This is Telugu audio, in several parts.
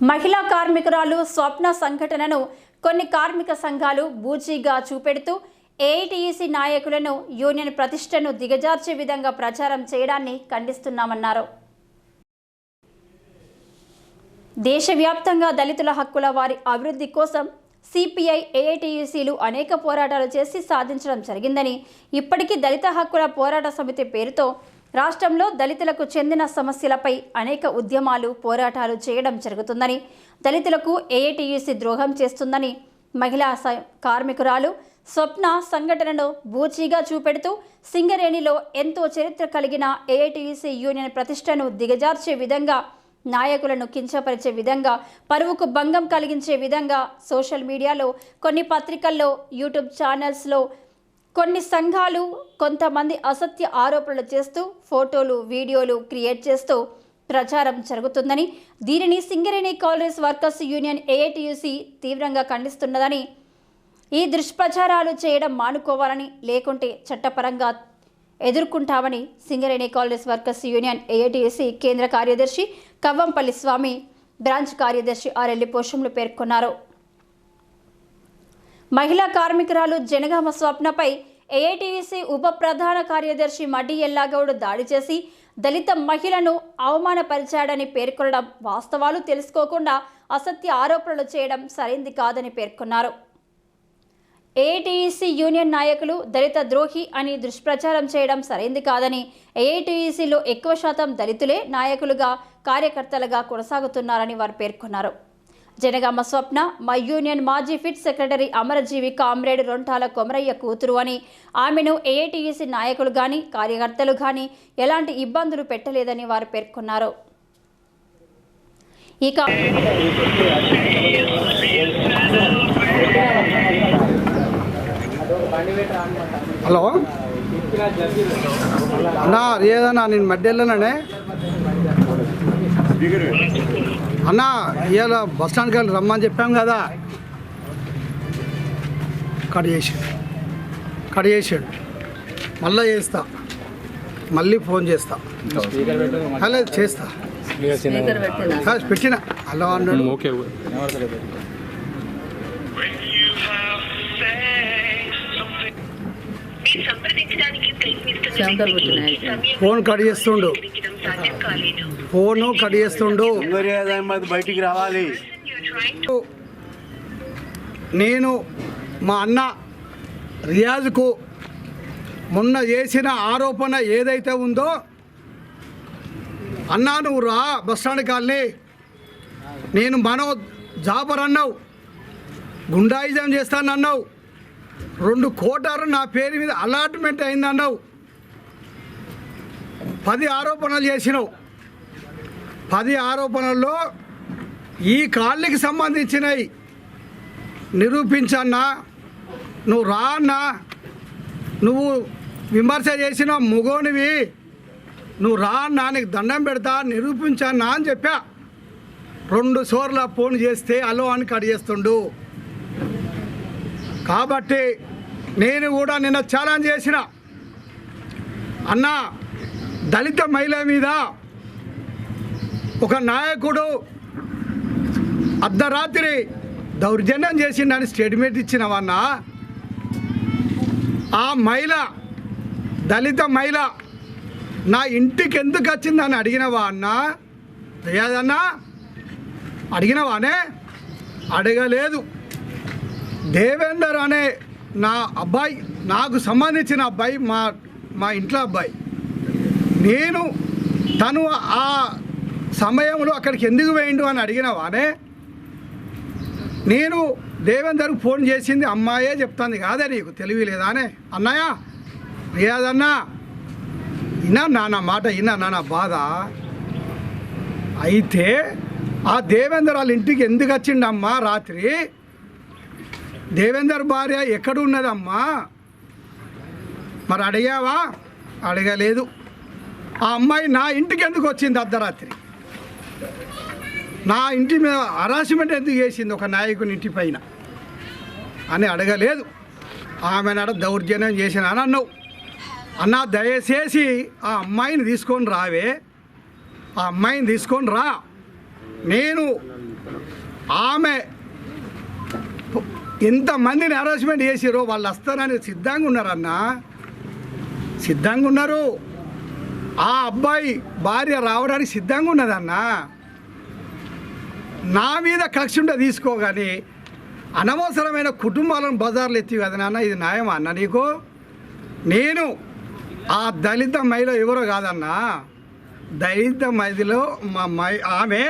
మహిళా కార్మికురాలు స్వప్న సంఘటనను కొన్ని కార్మిక సంఘాలు బూచీగా చూపెడుతూ ఏఐటీఈసీ నాయకులను యూనియన్ ప్రతిష్టను దిగజార్చే విధంగా ప్రచారం చేయడాన్ని ఖండిస్తున్నామన్నారు. దేశవ్యాప్తంగా దళితుల హక్కుల వారి అభివృద్ధి కోసం సిపిఐ ఏఐటీయూసీలు అనేక పోరాటాలు చేసి సాధించడం జరిగిందని ఇప్పటికీ దళిత హక్కుల పోరాట సమితి పేరుతో రాష్ట్రంలో దళితులకు చెందిన సమస్యలపై అనేక ఉద్యమాలు పోరాటాలు చేయడం జరుగుతుందని దళితులకు ఏఐటీయూసీ ద్రోహం చేస్తుందని మహిళా కార్మికురాలు స్వప్న సంఘటనను బూచీగా చూపెడుతూ సింగరేణిలో ఎంతో చరిత్ర కలిగిన ఏఐటీయూసీ యూనియన్ ప్రతిష్టను దిగజార్చే విధంగా నాయకులను కించపరిచే విధంగా పరువుకు భంగం కలిగించే విధంగా సోషల్ మీడియాలో కొన్ని పత్రికల్లో యూట్యూబ్ ఛానల్స్లో కొన్ని సంఘాలు కొంతమంది అసత్య ఆరోపణలు చేస్తూ ఫోటోలు వీడియోలు క్రియేట్ చేస్తూ ప్రచారం జరుగుతుందని దీనిని Singareni Congress workers union AITUC తీవ్రంగా ఖండిస్తున్నదని ఈ దుష్ప్రచారాలు చేయడం మానుకోవాలని లేకుంటే చట్టపరంగా ఎదుర్కొంటామని Singareni Congress workers union AITUC కేంద్ర కార్యదర్శి కవ్వంపల్లి స్వామి బ్రాంచ్ కార్యదర్శి ఆర్ఎల్లి పోషంలు పేర్కొన్నారు. మహిళా కార్మికురాలు జనగామ స్వప్నపై ఏఐటీసీ ఉప ప్రధాన కార్యదర్శి మడ్డి ఎల్లాగౌడ్ దాడి చేసి దళిత మహిళను అవమానపరిచాడని పేర్కొనడం వాస్తవాలు తెలుసుకోకుండా అసత్య ఆరోపణలు చేయడం సరైంది కాదని పేర్కొన్నారు. ఏఐటీఈసీ యూనియన్ నాయకులు దళిత ద్రోహి అని దుష్ప్రచారం చేయడం సరైంది కాదని ఏఐటీఈసీలో ఎక్కువ శాతం దళితులే నాయకులుగా కార్యకర్తలుగా కొనసాగుతున్నారని వారు పేర్కొన్నారు. జనగామ స్వప్న మా యూనియన్ మాజీ ఫిట్ సెక్రటరీ అమరజీవి కామ్రేడ్ రొంటాల కొమరయ్య కూతురు అని. ఆమెను ఏఐటీఈసీ నాయకులు కానీ కార్యకర్తలు కానీ ఎలాంటి ఇబ్బందులు పెట్టలేదని వారు పేర్కొన్నారు. ఇక హలో? అన్నా ఏదన్నా నేను మధ్యలోనే. అన్నా ఇవాళ బస్ స్టాండ్కి వెళ్ళి రమ్మని చెప్పాం కదా. కట్ చేసాడు కట్ చేసాడు మళ్ళీ చేస్తా. మళ్ళీ ఫోన్ చేస్తా. అలా చేస్తా. పెట్టిన? హలో అన్నాడు. ఓకే ఫోన్ కట్ చేస్తుండు. ఫోను కట్ చేస్తుండు బయటికి రావాలి. నేను మా అన్న రియాజ్కు మొన్న చేసిన ఆరోపణ ఏదైతే ఉందో అన్నా నువ్వు రా బస్ స్టాండ్ కాలనీ. నేను మనో జాబర్ అన్నావు. గుండాయిజం చేస్తానన్నావు. రెండు కోటారు నా పేరు మీద అలాట్మెంట్ అయిందన్నావు. పది ఆరోపణలు చేసినావు. పది ఆరోపణల్లో ఈ కాళ్ళకి సంబంధించినవి నిరూపించన్నా నువ్వు రా అన్నా నువ్వు విమర్శ చేసిన మొగోనివి నువ్వు రా అన్నా నీకు దండం పెడతా నిరూపించన్నా అని చెప్పా. రెండు సోర్ల ఫోన్ చేస్తే అలో అని కట్ చేస్తుండు. కాబట్టి నేను కూడా నిన్న ఛాలెంజ్ చేసిన. అన్నా దళిత మహిళ మీద ఒక నాయకుడు అర్ధరాత్రి దౌర్జన్యం చేసిండని స్టేట్మెంట్ ఇచ్చినవన్నా ఆ మహిళ దళిత మహిళ నా ఇంటికి ఎందుకు వచ్చిందని అడిగినవా అన్నా తెలియదన్నా అడిగినవానే అడగలేదు. దేవేందర్ అనే నా అబ్బాయి నాకు సంబంధించిన అబ్బాయి మా మా ఇంట్లో అబ్బాయి. నేను తను ఆ సమయంలో అక్కడికి ఎందుకు వేయండు అని అడిగినవానే నేను దేవేందర్కి ఫోన్ చేసింది అమ్మాయే చెప్తాంది కాదే నీకు తెలివి లేదానే అన్నయ్య లేదన్నా. విన్నా నాన్న మాట విన్నా నాన్న బాధ. అయితే ఆ దేవేందర్ వాళ్ళ ఇంటికి ఎందుకు వచ్చిండమ్మా రాత్రి? దేవేందర్ భార్య ఎక్కడున్నదమ్మా మరి అడిగావా? అడగలేదు. ఆ అమ్మాయి నా ఇంటికి ఎందుకు వచ్చింది అర్ధరాత్రి? నా ఇంటి మీద హరాస్మెంట్ ఎందుకు చేసింది ఒక నాయకుని ఇంటి పైన? అని అడగలేదు. ఆమె నడ దౌర్జన్యం చేసిన అని అన్నావు. అన్న దయచేసి ఆ అమ్మాయిని తీసుకొని రావే. ఆ అమ్మాయిని తీసుకొని రా. నేను ఆమె ఎంతమందిని హరాస్మెంట్ చేసిరో వాళ్ళు వస్తారని సిద్ధంగా ఉన్నారన్నా. సిద్ధంగా ఉన్నారు. ఆ అబ్బాయి భార్య రావడానికి సిద్ధంగా ఉన్నదన్న నా మీద కక్ష ఉంటే తీసుకోగాని అనవసరమైన కుటుంబాలను బజార్లు ఎత్తి కదా నాన్న ఇది న్యాయమా అన్న నీకు? నేను ఆ దళిత మహిళ ఎవరో కాదన్నా దళిత మహిళలో మా మై ఆమె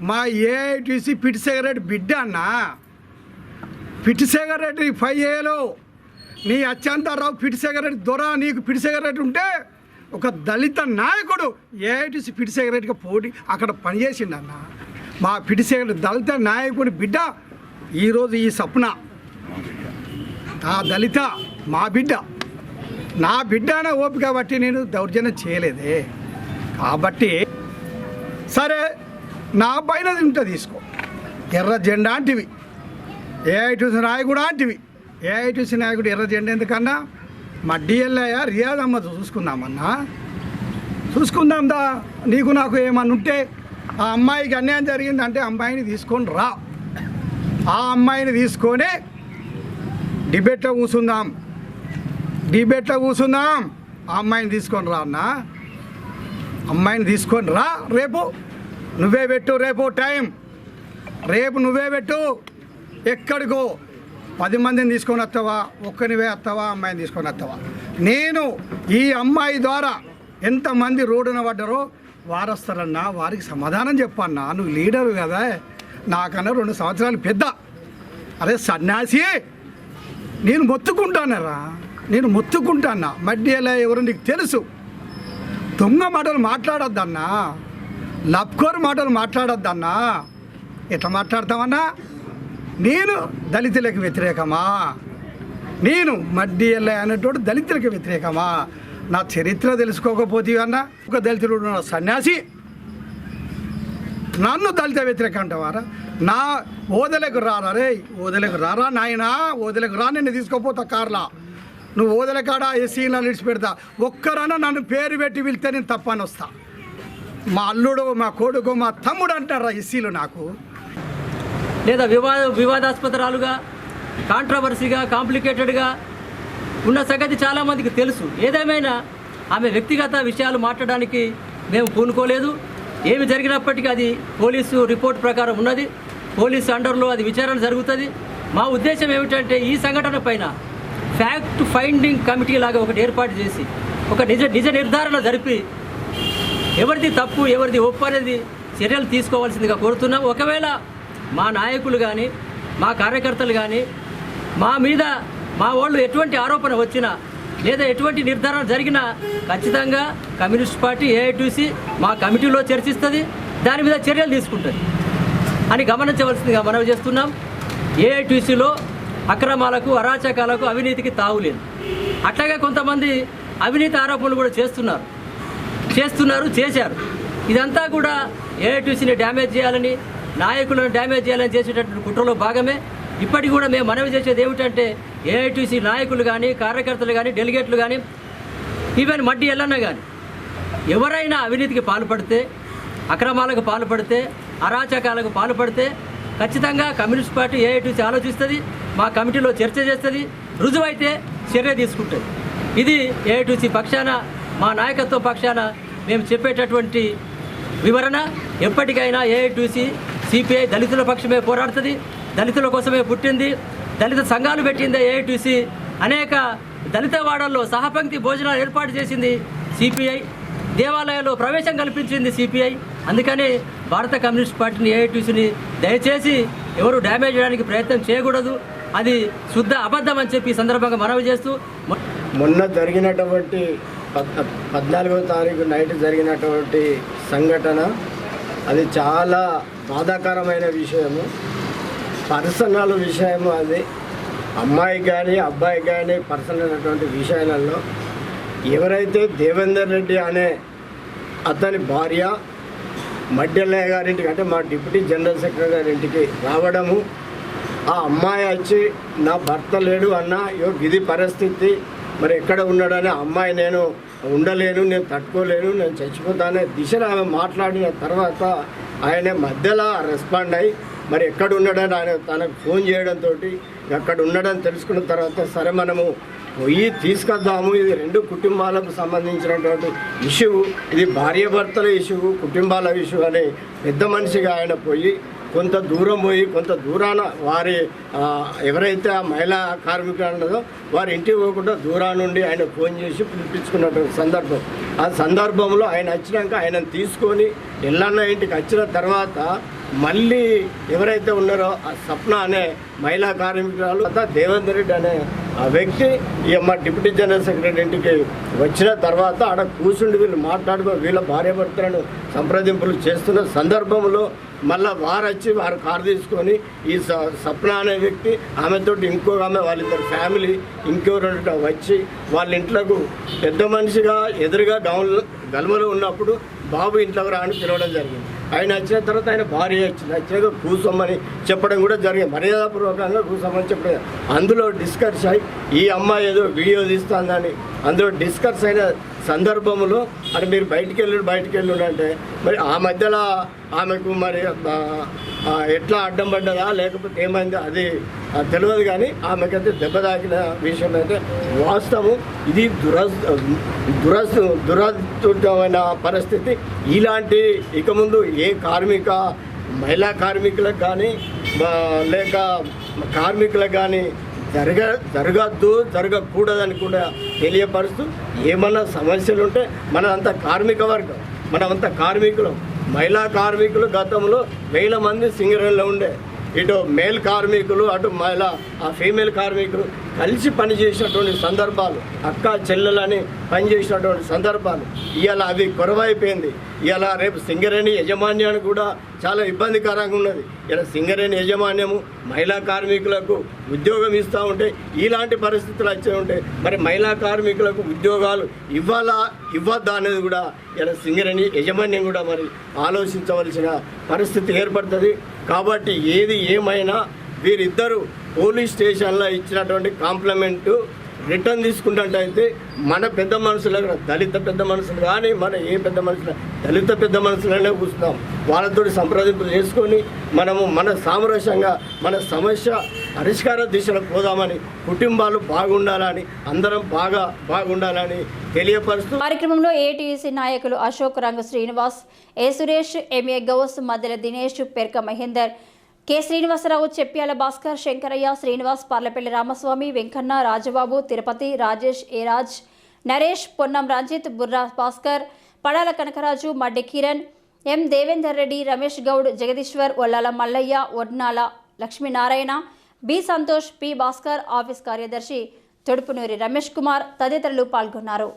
మా ఏఐటీసీ పిటి రెడ్డి బిడ్డ అన్న. పిటి సిగరెట్ ఫైవ్ ఏలో నీ అత్యంతరావు పిటి రెడ్డి దొర నీకు పిటి సిగరెట్ ఉంటే ఒక దళిత నాయకుడు ఏఐటీసీ పిటి పోటీ అక్కడ పనిచేసిండన్న. మా పిటి దళిత నాయకుడి బిడ్డ ఈరోజు ఈ సప్న. ఆ దళిత మా బిడ్డ. నా బిడ్డ అనే ఓపిక బట్టి నేను దౌర్జన్యం చేయలేదే. కాబట్టి సరే నా పైన ఇంట తీసుకో. ఎర్ర జెండా అంటివి. ఏఐటీసీ నాయకుడు అంటివి. ఏఐటీసీ నాయకుడు ఎర్ర జెండా ఎందుకన్నా? మా డిఎల్ఐ రియాజ్ అమ్మ చూసుకుందామన్నా. చూసుకుందాందా? నీకు నాకు ఏమన్నా ఉంటే ఆ అమ్మాయికి అన్యాయం జరిగిందంటే అమ్మాయిని తీసుకొని రా. ఆ అమ్మాయిని తీసుకొని డిబేట్లో కూర్చుందాం. డిబేట్లో కూర్చుందాం. ఆ అమ్మాయిని తీసుకొని రా అన్న. అమ్మాయిని తీసుకొని రా రేపు. నువ్వే పెట్టు రేపు టైం. రేపు నువ్వే పెట్టు. ఎక్కడికో. పది మందిని తీసుకొని వస్తావా? ఒక్కనివే వస్తావా? అమ్మాయిని తీసుకొని వస్తావా? నేను ఈ అమ్మాయి ద్వారా ఎంతమంది రోడ్డున పడ్డారో వారు వస్తారన్నా వారికి సమాధానం చెప్పన్నా నువ్వు లీడరు కదా. నాకన్నా రెండు సంవత్సరాలు పెద్ద. అరే సన్యాసి నేను మొత్తుకుంటానరా? నేను మొత్తుకుంటానా? మడ్డీలా ఎవరు నీకు తెలుసు. దొంగ మాటలు మాట్లాడొద్దన్నా. లబ్కోర్ మాటలు మాట్లాడొద్దన్నా. ఎట్లా మాట్లాడతామన్నా నేను దళితులకు వ్యతిరేకమా? నేను మడ్డి ఎల్ల అనేటోడు దళితులకు వ్యతిరేకమా? నా చరిత్ర తెలుసుకోకపోతే అన్న ఒక దళితుడు సన్యాసి నన్ను దళిత వ్యతిరేక అంటవారా? నా ఓదలకు రారా? రే ఓదలకు రారా నాయనా? ఓదలకు రా నిన్ను తీసుకోపోతా కార్లా. నువ్వు ఓదలకాడ ఎస్సీలో నిలిచి పెడతా ఒక్కరన్నా నన్ను పేరు పెట్టి వెళ్తే నేను తప్పని వస్తా. మా అల్లుడు మా కొడుకు మా తమ్ముడు అంటారా ఎస్సీలు నాకు? లేదా వివాద వివాదాస్పదరాలుగా కాంట్రవర్సీగా కాంప్లికేటెడ్గా ఉన్న సంగతి చాలామందికి తెలుసు. ఏదేమైనా ఆమె వ్యక్తిగత విషయాలు మాట్లాడడానికి మేము పూనుకోలేదు. ఏమి జరిగినప్పటికీ అది పోలీసు రిపోర్ట్ ప్రకారం ఉన్నది. పోలీసు అండర్లో అది విచారణ జరుగుతుంది. మా ఉద్దేశం ఏమిటంటే ఈ సంఘటన పైన ఫ్యాక్ట్ ఫైండింగ్ కమిటీ లాగా ఒకటి ఏర్పాటు చేసి ఒక నిజ నిజ నిర్ధారణ జరిపి ఎవరిది తప్పు ఎవరిది ఒప్పు అనేది చర్యలు తీసుకోవాల్సిందిగా కోరుతున్నాం. ఒకవేళ మా నాయకులు కానీ మా కార్యకర్తలు కానీ మా మీద మా వాళ్ళు ఎటువంటి ఆరోపణ వచ్చినా లేదా ఎటువంటి నిర్ధారణ జరిగినా ఖచ్చితంగా కమ్యూనిస్ట్ పార్టీ ఏఐటీసీ మా కమిటీలో చర్చిస్తుంది దాని మీద చర్యలు తీసుకుంటుంది. అని గమనించవలసిందిగా మనవి చేస్తున్నాం. ఏఐటీసీలో అక్రమాలకు అరాచకాలకు అవినీతికి తావులేదు అట్లాగే కొంతమంది అవినీతి ఆరోపణలు కూడా చేస్తున్నారు. చేస్తున్నారు చేశారు. ఇదంతా కూడా ఏఐటీసీని డ్యామేజ్ చేయాలని నాయకులను డ్యామేజ్ చేయాలని చేసేటటువంటి కుట్రలో భాగమే. ఇప్పటికి కూడా మేము మనవి చేసేది ఏమిటంటే ఏఐటీసీ నాయకులు కానీ కార్యకర్తలు కానీ డెలిగేట్లు కానీ ఈవెన్ మడ్డి ఎల్లన్నా కానీ ఎవరైనా అవినీతికి పాల్పడితే అక్రమాలకు పాల్పడితే అరాచకాలకు పాల్పడితే ఖచ్చితంగా కమ్యూనిస్ట్ పార్టీ ఏఐటీసీ ఆలోచిస్తుంది మా కమిటీలో చర్చ చేస్తుంది రుజువైతే చర్య తీసుకుంటుంది. ఇది ఏఐటీసీ పక్షాన మా నాయకత్వ పక్షాన మేము చెప్పేటటువంటి వివరణ. ఎప్పటికైనా ఏఐటీసీ సిపిఐ దళితుల పక్షమే పోరాడుతుంది దళితుల కోసమే పుట్టింది దళిత సంఘాలు పెట్టింది ఏఐటీసీ. అనేక దళిత వాడల్లో సహపంక్తి భోజనాలు ఏర్పాటు చేసింది సిపిఐ. దేవాలయాల్లో ప్రవేశం కల్పించింది సిపిఐ. అందుకని భారత కమ్యూనిస్ట్ పార్టీని ఏఐటీసీని దయచేసి ఎవరు డ్యామేజ్ చేయడానికి ప్రయత్నం చేయకూడదు. అది శుద్ధ అబద్ధం అని చెప్పి సందర్భంగా మనవి చేస్తూ మొన్న జరిగినటువంటి పద్ పద్నాలుగో తారీఖు నైట్ జరిగినటువంటి సంఘటన అది చాలా బాధాకరమైన విషయము. పర్సనల్ విషయము అది. అమ్మాయి కానీ అబ్బాయి కానీ పర్సనల్ అయినటువంటి విషయాలలో ఎవరైతే దేవేందర్ రెడ్డి అనే అతని భార్య మడ్డెల్లయ్య గారింటికి అంటే మా డిప్యూటీ జనరల్ సెక్రటరీ గారింటికి రావడము ఆ అమ్మాయి వచ్చి నా భర్త లేడు అన్న యో ఇది పరిస్థితి మరి ఎక్కడ ఉన్నాడని ఆ అమ్మాయి నేను ఉండలేను నేను తట్టుకోలేను నేను చచ్చిపోతానే దిశలో ఆమె మాట్లాడిన తర్వాత ఆయన మధ్యలో రెస్పాండ్ అయ్యి మరి ఎక్కడ ఉన్నాడని ఆయన తనకు ఫోన్ చేయడంతో ఎక్కడ ఉన్నాడని తెలుసుకున్న తర్వాత సరే మనము పోయి తీసుకొద్దాము. ఇది రెండు కుటుంబాలకు సంబంధించినటువంటి ఇష్యూ ఇది భార్యాభర్తల ఇష్యూ కుటుంబాల ఇష్యూ అని పెద్ద మనిషిగా ఆయన పోయి కొంత దూరం పోయి కొంత దూరాన వారి ఎవరైతే ఆ మహిళా కార్మికులు ఉన్నదో వారి ఇంటికి పోకుండా దూరా నుండి ఆయన ఫోన్ చేసి పిలిపించుకున్నటువంటి సందర్భం. ఆ సందర్భంలో ఆయన వచ్చినాక ఆయనను తీసుకొని ఎల్లన్న ఇంటికి వచ్చిన తర్వాత మళ్ళీ ఎవరైతే ఉన్నారో ఆ సప్న అనే మహిళా కార్మికురాలు తర్వాత దేవేందర్ రెడ్డి అనే ఆ వ్యక్తి ఈ మా డిప్యూటీ జనరల్ సెక్రటరీ ఇంటికి వచ్చిన తర్వాత ఆడ కూర్చుండి వీళ్ళు మాట్లాడుకో వీళ్ళ భార్యాభర్తలను సంప్రదింపులు చేస్తున్న సందర్భంలో మళ్ళీ వారు వచ్చి వారు కారు తీసుకొని ఈ స- సప్న అనే వ్యక్తి ఆమెతో ఇంకో ఆమె వాళ్ళిద్దరు ఫ్యామిలీ ఇంకెవరు వచ్చి వాళ్ళ ఇంట్లోకి పెద్ద మనిషిగా ఎదురుగా గౌన్ గల్మలో ఉన్నప్పుడు బాబు ఇంట్లోకి రాని పిలవడం జరిగింది. ఆయన వచ్చిన తర్వాత ఆయన భార్య వచ్చింది. వచ్చాక కూసమ్మని చెప్పడం కూడా జరిగింది. మర్యాదపూర్వకంగా కూసమ్మని చెప్పడం అందులో డిస్కస్ అయి ఈ అమ్మాయి ఏదో వీడియో తీస్తుందని అందులో డిస్కస్ అయిన సందర్భంలో అది మీరు బయటికి వెళ్ళి బయటికి వెళ్ళి అంటే మరి ఆ మధ్యలో ఆమెకు మరి ఎట్లా అడ్డం పడ్డదా లేకపోతే ఏమైందో అది తెలియదు కానీ ఆమెకైతే దెబ్బ తాకిన విషయం అయితే వాస్తవం. ఇది దురస్ దురస్ దురదృష్టమైన పరిస్థితి. ఇలాంటి ఇక ముందు ఏ కార్మిక మహిళా కార్మికులకు కానీ లేక కార్మికులకు కానీ జరగ జరగద్దు జరగకూడదని కూడా తెలియపరుస్తూ ఏమన్నా సమస్యలు ఉంటే మనదంతా కార్మిక వర్గం మనమంతా కార్మికులం. మహిళా కార్మికులు గతంలో వేల మంది సింగరేణిలో ఉండే. ఇటు మేల్ కార్మికులు అటు మహిళా ఆ ఫీమేల్ కార్మికులు కలిసి పనిచేసినటువంటి సందర్భాలు అక్క చెల్లెలని పనిచేసినటువంటి సందర్భాలు ఇవాళ అవి కొరవైపోయింది. ఇవాళ రేపు సింగరేణి యజమాన్యానికి కూడా చాలా ఇబ్బందికరంగా ఉన్నది. ఇలా సింగరేణి యజమాన్యము మహిళా కార్మికులకు ఉద్యోగం ఇస్తూ ఉంటే ఇలాంటి పరిస్థితులు వచ్చే ఉంటే మరి మహిళా కార్మికులకు ఉద్యోగాలు ఇవ్వాలా ఇవ్వద్దా అనేది కూడా ఇలా సింగరేణి యజమాన్యం కూడా మరి ఆలోచించవలసిన పరిస్థితి ఏర్పడుతుంది. కాబట్టి ఏది ఏమైనా వీరిద్దరూ పోలీస్ స్టేషన్లో ఇచ్చినటువంటి కాంప్లిమెంటు రిటర్న్ తీసుకున్నట్టయితే మన పెద్ద మనుషులు దళిత పెద్ద మనుషులు కానీ మన ఏ పెద్ద మనుషులు దళిత పెద్ద మనుషులనే కూర్చున్నాం. వాళ్ళతో సంప్రదింపులు చేసుకొని మనము మన సామరస్యంగా మన సమస్య పరిష్కార దిశలో పోదామని కుటుంబాలు బాగుండాలని అందరం బాగా బాగుండాలని తెలియపరుస్తూ కార్యక్రమంలో ఏటీసీ నాయకులు Ashok Ranga Srinivas A Suresh MA Gous Maddela Dinesh Perka Mahender K. Srinivasarao Cheppyala Bhaskar Shankaraiah Srinivas Parlapalli Ramaswamy Venkanna Rajababu Tirupati Rajesh ఏరాజ్ Naresh Ponnam Ranjith Burra Bhaskar Padala Kanakaraju Maddi Kiran M. Devender Reddy Ramesh Goud Jagadishwar Ollala Mallaiah Odnala Lakshminarayana B. Santosh P. Bhaskar office కార్యదర్శి తొడుపునూరి రమేష్ కుమార్ తదితరులు పాల్గొన్నారు.